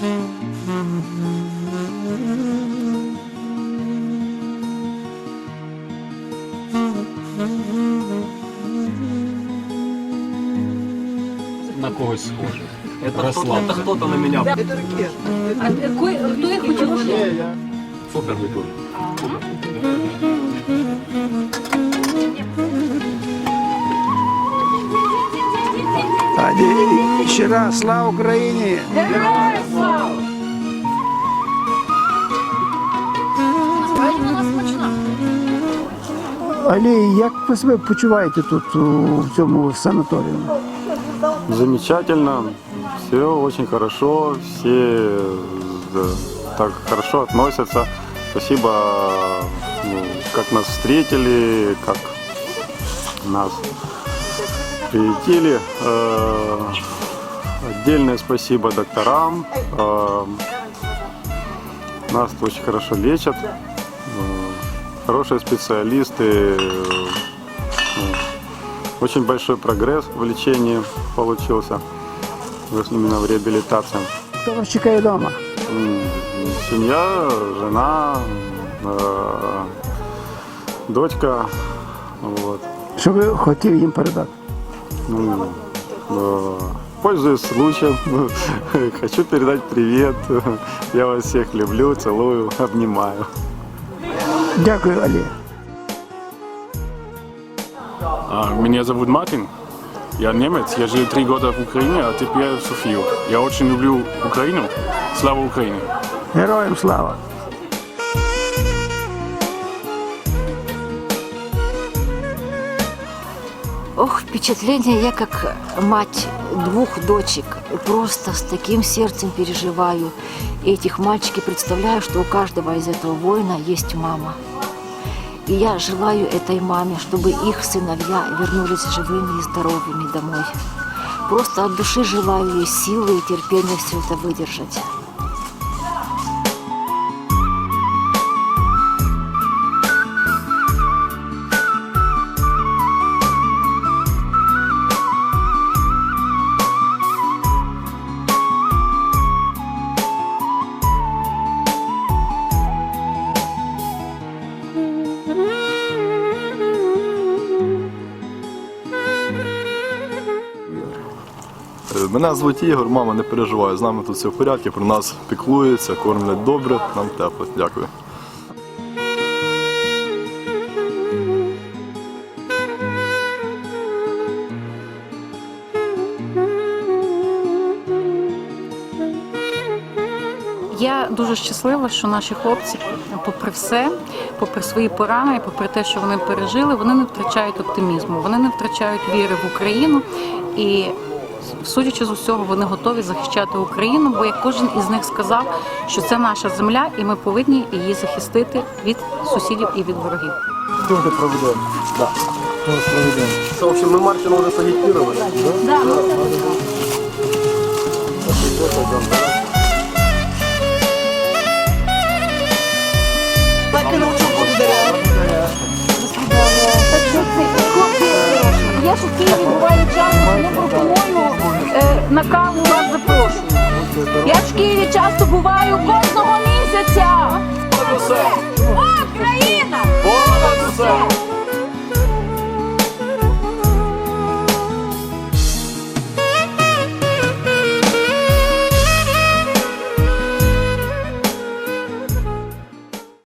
На когось схоже. Это кто-то на меня. Это руки. А какой, кто их учил? Супер Миколь. Надеюсь ще раз слава Україні! Героям слава! Насправді вона смачна. Алі, як ви себе почуваєте тут у в цьому санаторії? Замечательно, все очень хорошо, все да, так хорошо относятся. Спасибо, ну, как нас встретили, как нас приютили. Э, Отдельное спасибо докторам. Э, Нас очень хорошо лечат. Э, Хорошие специалисты. Ну, Очень большой прогресс в лечении получился, в- именно в реабилитации. Хто вас чекає вдома? М, Семья, жена, э, дочка. Вот. Що ви хотів їм передати? Ну, э, Пользуясь случаем, хочу передать привет. Я вас всех люблю, целую, обнимаю. Дякую, Алі. А, Меня зовут Мартин. Я немец. Я жил три года в Украине, а теперь в Софию. Я очень люблю Украину. Слава Украине! Героям слава! Ох, впечатление, я как мать двух дочек, просто с таким сердцем переживаю этих мальчик и представляю, что у каждого из этого воина есть мама. И я желаю этой маме, чтобы их сыновья вернулись живыми и здоровыми домой. Просто от души желаю ей силы и терпения все это выдержать. Мене звуть Ігор, мама не переживає, з нами тут все в порядку, про нас піклуються, кормлять добре, нам тепло. Дякую. Я дуже щаслива, що наші хлопці, попри все, попри свої порани, попри те, що вони пережили, вони не втрачають оптимізму, вони не втрачають віри в Україну і. Судячи з усього, вони готові захищати Україну, бо як кожен із них сказав, що це наша земля, і ми повинні її захистити від сусідів і від ворогів. В общем, мы Мартина уже сагитировали. Я ж в Києві буваю часто, тому пропоную е, на каву вас запрошую. Я ж в Києві часто буваю кожного місяця.